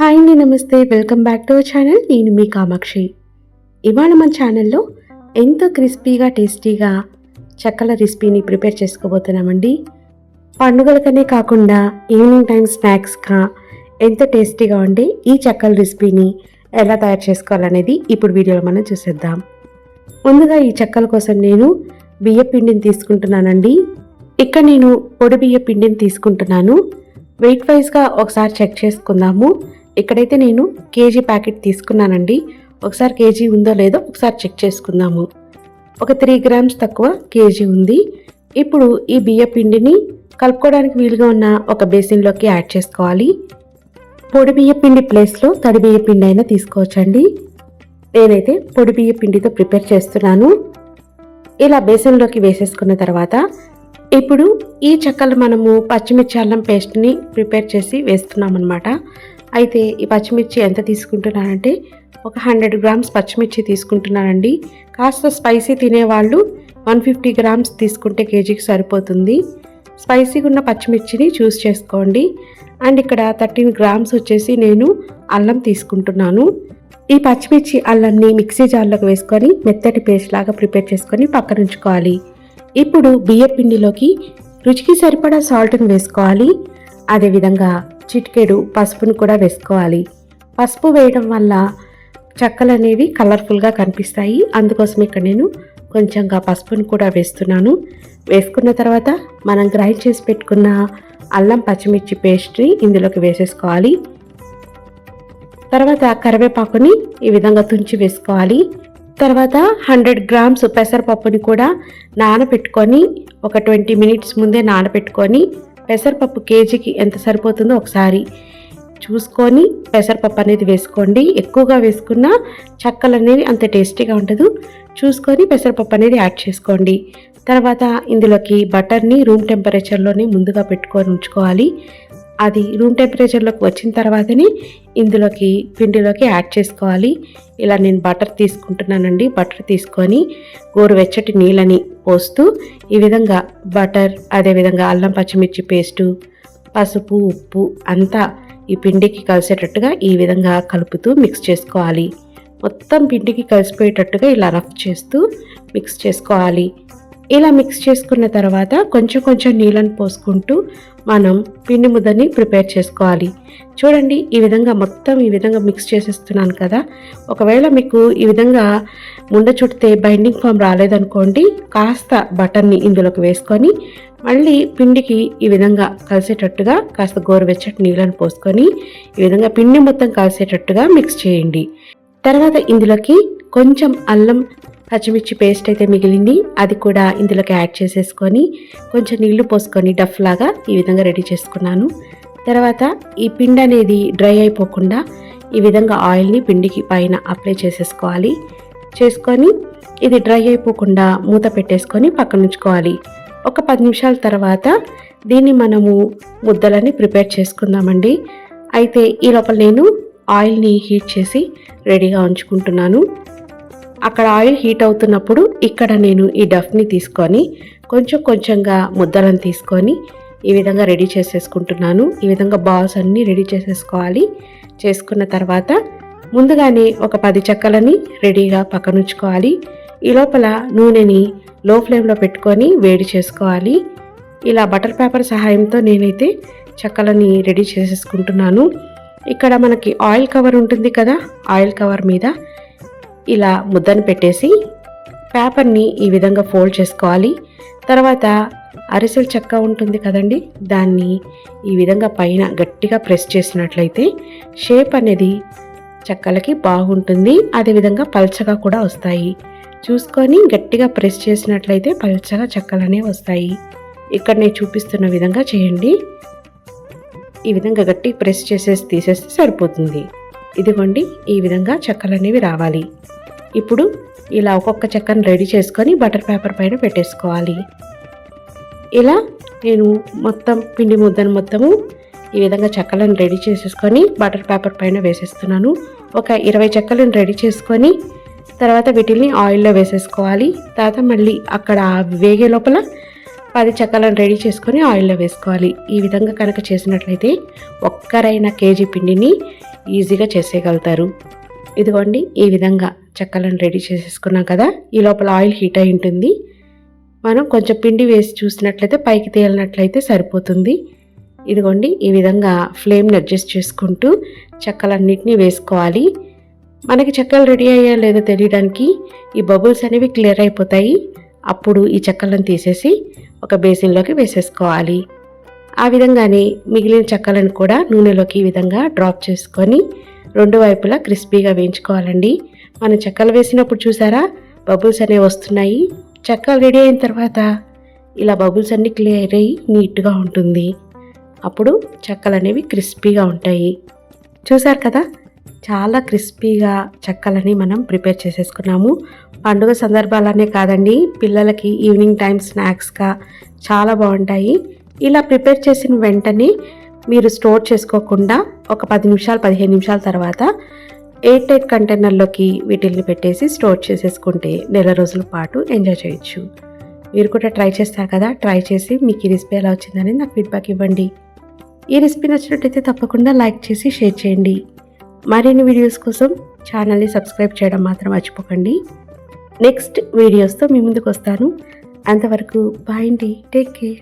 Hi అండి నమస్తే. Welcome back to our channel. నేను మీ కామాక్షి. ఇవాళ మన ఛానల్లో ఎంతో క్రిస్పీగా టేస్టీగా చెక్కల రెసిపీని ప్రిపేర్ చేసుకోబోతున్నామండి. పండుగలకనే కాకుండా ఈవినింగ్ టైం స్నాక్స్గా ఎంతో టేస్టీగా ఉండే ఈ చెక్కల రెసిపీని ఎలా తయారు చేసుకోవాలనేది ఇప్పుడు వీడియోలో మనం చూసేద్దాం. ముందుగా ఈ చెక్కల కోసం నేను బియ్య పిండిని తీసుకుంటున్నానండి. ఇక్కడ నేను పొడి బియ్య పిండిని తీసుకుంటున్నాను. వెయిట్ వైజ్గా ఒకసారి చెక్ చేసుకుందాము. ఇక్కడైతే నేను కేజీ ప్యాకెట్ తీసుకున్నానండి ఒకసారి కేజీ ఉందో లేదో ఒకసారి చెక్ చేసుకుందాము. ఒక త్రీ గ్రామ్స్ తక్కువ కేజీ ఉంది. ఇప్పుడు ఈ బియ్య పిండిని కలుపుకోవడానికి వీలుగా ఉన్న ఒక బేసిన్లోకి యాడ్ చేసుకోవాలి. పొడి బియ్య పిండి ప్లేస్లో తడి బియ్య పిండి అయినా తీసుకోవచ్చండి. నేనైతే పొడి బియ్య పిండితో ప్రిపేర్ చేస్తున్నాను. ఇలా బేసన్లోకి వేసేసుకున్న తర్వాత ఇప్పుడు ఈ చెక్కలు మనము పచ్చిమిర్చి అల్లం పేస్ట్ని ప్రిపేర్ చేసి వేస్తున్నాం అనమాట అయితే ఈ పచ్చిమిర్చి ఎంత తీసుకుంటున్నానంటే ఒక హండ్రెడ్ గ్రామ్స్ పచ్చిమిర్చి తీసుకుంటున్నానండి. కాస్త స్పైసీ తినేవాళ్ళు వన్ ఫిఫ్టీ గ్రామ్స్ తీసుకుంటే కేజీకి సరిపోతుంది. స్పైసీగా ఉన్న పచ్చిమిర్చిని చూస్ చేసుకోండి. అండ్ ఇక్కడ థర్టీన్ గ్రామ్స్ వచ్చేసి నేను అల్లం తీసుకుంటున్నాను. ఈ పచ్చిమిర్చి అల్లంని మిక్సీ జార్లోకి వేసుకొని మెత్తటి పేస్ట్ లాగా ప్రిపేర్ చేసుకొని పక్కన ఉంచుకోవాలి. ఇప్పుడు బియ్య పిండిలోకి రుచికి సరిపడా సాల్ట్ని వేసుకోవాలి. అదేవిధంగా చిటికెడు పసుపును కూడా వేసుకోవాలి. పసుపు వేయడం వల్ల చెక్కలు అనేవి కలర్ఫుల్గా కనిపిస్తాయి. అందుకోసం ఇక్కడ నేను కొంచెంగా పసుపును కూడా వేస్తున్నాను. వేసుకున్న తర్వాత మనం గ్రైండ్ చేసి పెట్టుకున్న అల్లం పచ్చిమిర్చి పేస్ట్ని ఇందులోకి వేసేసుకోవాలి. తర్వాత కరివేపాకుని ఈ విధంగా తుంచి వేసుకోవాలి. తర్వాత హండ్రెడ్ గ్రామ్స్ పెసరపప్పుని కూడా నానబెట్టుకొని ఒక ట్వంటీ మినిట్స్ ముందే నానబెట్టుకొని పెసరపప్పు కేజీకి ఎంత సరిపోతుందో ఒకసారి చూసుకొని పెసరపప్పు అనేది వేసుకోండి. ఎక్కువగా వేసుకున్న చక్కలు అనేవి అంత టేస్టీగా ఉండదు. చూసుకొని పెసరపప్పు అనేది యాడ్ చేసుకోండి. తర్వాత ఇందులోకి బటర్ని రూమ్ టెంపరేచర్లోనే ముందుగా పెట్టుకొని ఉంచుకోవాలి. అది రూమ్ టెంపరేచర్లోకి వచ్చిన తర్వాతనే ఇందులోకి పిండిలోకి యాడ్ చేసుకోవాలి. ఇలా నేను బటర్ తీసుకుంటున్నానండి. బటర్ తీసుకొని గోరువెచ్చటి నీళ్ళని పోస్తూ ఈ విధంగా బటర్ అదేవిధంగా అల్లం పచ్చిమిర్చి పేస్టు పసుపు ఉప్పు అంతా ఈ పిండికి కలిసేటట్టుగా ఈ విధంగా కలుపుతూ మిక్స్ చేసుకోవాలి. మొత్తం పిండికి కలిసిపోయేటట్టుగా ఇలా రఫ్ చేస్తూ మిక్స్ చేసుకోవాలి. ఇలా మిక్స్ చేసుకున్న తర్వాత కొంచెం కొంచెం నీళ్ళని పోసుకుంటూ మనం పిండి ముద్దని ప్రిపేర్ చేసుకోవాలి. చూడండి ఈ విధంగా మొత్తం ఈ విధంగా మిక్స్ చేసేస్తున్నాను కదా. ఒకవేళ మీకు ఈ విధంగా ముండ చుట్టితే బైండింగ్ ఫామ్ రాలేదనుకోండి కాస్త బటర్ని ఇందులోకి వేసుకొని మళ్ళీ పిండికి ఈ విధంగా కలిసేటట్టుగా కాస్త గోరువెచ్చటి నీళ్ళని పోసుకొని ఈ విధంగా పిండి మొత్తం కలిసేటట్టుగా మిక్స్ చేయండి. తర్వాత ఇందులోకి కొంచెం అల్లం పచ్చిమిర్చి పేస్ట్ అయితే మిగిలింది. అది కూడా ఇందులోకి యాడ్ చేసేసుకొని కొంచెం నీళ్ళు పోసుకొని డఫ్ లాగా ఈ విధంగా రెడీ చేసుకున్నాను. తర్వాత ఈ పిండి అనేది డ్రై అయిపోకుండా ఈ విధంగా ఆయిల్ని పిండికి పైన అప్లై చేసేసుకోవాలి. చేసుకొని ఇది డ్రై అయిపోకుండా మూత పెట్టేసుకొని పక్కన ఉంచుకోవాలి. ఒక పది నిమిషాల తర్వాత దీన్ని మనము ముద్దలని ప్రిపేర్ చేసుకుందామండి. అయితే ఈ లోపల నేను ఆయిల్ని హీట్ చేసి రెడీగా ఉంచుకుంటున్నాను. అక్కడ ఆయిల్ హీట్ అవుతున్నప్పుడు ఇక్కడ నేను ఈ డఫ్ని తీసుకొని కొంచెం కొంచెంగా ముద్దలను తీసుకొని ఈ విధంగా రెడీ చేసేసుకుంటున్నాను. ఈ విధంగా బాల్స్ అన్నీ రెడీ చేసేసుకోవాలి. చేసుకున్న తర్వాత ముందుగానే ఒక పది చెక్కలని రెడీగా పక్కనుంచుకోవాలి. ఈ లోపల నూనెని లో ఫ్లేమ్లో పెట్టుకొని వేడి చేసుకోవాలి. ఇలా బటర్ పేపర్ సహాయంతో నేనైతే చెక్కలని రెడీ చేసేసుకుంటున్నాను. ఇక్కడ మనకి ఆయిల్ కవర్ ఉంటుంది కదా ఆయిల్ కవర్ మీద ఇలా ముద్దను పెట్టేసి పేపర్ని ఈ విధంగా ఫోల్డ్ చేసుకోవాలి. తర్వాత అరిసెల చెక్క ఉంటుంది కదండి దాన్ని ఈ విధంగా పైన గట్టిగా ప్రెస్ చేసినట్లయితే షేప్ అనేది చెక్కలకి బాగుంటుంది. అదేవిధంగా పల్చగా కూడా వస్తాయి. చూసుకొని గట్టిగా ప్రెస్ చేసినట్లయితే పల్చగా చెక్కలు అనేవి వస్తాయి. ఇక్కడ నేను చూపిస్తున్న విధంగా చేయండి. ఈ విధంగా గట్టి ప్రెస్ చేసేసి తీసేస్తే సరిపోతుంది. ఇదిగోండి ఈ విధంగా చెక్కలు అనేవి రావాలి. ఇప్పుడు ఇలా ఒక్కొక్క చెక్కను రెడీ చేసుకొని బటర్ పేపర్ పైన పెట్టేసుకోవాలి. ఇలా నేను మొత్తం పిండి ముద్దను మొత్తము ఈ విధంగా చెక్కలను రెడీ చేసేసుకొని బటర్ పేపర్ పైన వేసేస్తున్నాను. ఒక ఇరవై చెక్కలను రెడీ చేసుకొని తర్వాత వీటిని ఆయిల్లో వేసేసుకోవాలి. తర్వాత మళ్ళీ అక్కడ వేగే లోపల పది చెక్కలను రెడీ చేసుకొని ఆయిల్లో వేసుకోవాలి. ఈ విధంగా కనుక చేసినట్లయితే ఒక్కరైన కేజీ పిండిని ఈజీగా చేసేయగలుగుతారు. ఇదిగోండి ఈ విధంగా చెక్కలను రెడీ చేసేసుకున్నాం కదా. ఈ లోపల ఆయిల్ హీట్ అయి ఉంటుంది. మనం కొంచెం పిండి వేసి చూసినట్లయితే పైకి తేలినట్లయితే సరిపోతుంది. ఇదిగోండి ఈ విధంగా ఫ్లేమ్ని అడ్జస్ట్ చేసుకుంటూ చెక్కలన్నింటినీ వేసుకోవాలి. మనకి చెక్కలు రెడీ అయ్యా లేదో తెలియడానికి ఈ బబుల్స్ అనేవి క్లియర్ అయిపోతాయి. అప్పుడు ఈ చెక్కలను తీసేసి ఒక బేసిన్లోకి వేసేసుకోవాలి. ఆ విధంగానే మిగిలిన చెక్కలను కూడా నూనెలోకి ఈ విధంగా డ్రాప్ చేసుకొని రెండు వైపులా క్రిస్పీగా వేయించుకోవాలండి. మనం చెక్కలు వేసినప్పుడు చూసారా? బబుల్స్ అనేవి వస్తున్నాయి. చెక్కలు రెడీ అయిన తర్వాత ఇలా బబుల్స్ అన్నీ క్లియర్ అయ్యి నీట్గా ఉంటుంది. అప్పుడు చెక్కలు అనేవి క్రిస్పీగా ఉంటాయి. చూసారు కదా? చాలా క్రిస్పీగా చెక్కలని మనం ప్రిపేర్ చేసేసుకున్నాము. పండుగ సందర్భాలనే కాదండి పిల్లలకి ఈవినింగ్ టైం స్నాక్స్గా చాలా బాగుంటాయి. ఇలా ప్రిపేర్ చేసిన వెంటనే మీరు స్టోర్ చేసుకోకుండా ఒక పది నిమిషాలు పదిహేను నిమిషాల తర్వాత ఎయిర్ టైట్ కంటైనర్లోకి వీటిల్ని పెట్టేసి స్టోర్ చేసేసుకుంటే నెల రోజుల పాటు ఎంజాయ్ చేయొచ్చు. మీరు కూడా ట్రై చేస్తారు కదా ట్రై చేసి మీకు ఈ రెసిపీ ఎలా వచ్చిందని నాకు ఫీడ్బ్యాక్ ఇవ్వండి. ఈ రెసిపీ నచ్చినట్టయితే తప్పకుండా లైక్ చేసి షేర్ చేయండి. మరిన్ని వీడియోస్ కోసం ఛానల్ని సబ్స్క్రైబ్ చేయడం మాత్రం మర్చిపోకండి. నెక్స్ట్ వీడియోస్తో మీ ముందుకు వస్తాను. అంతవరకు బాయ్ అండి. Take care.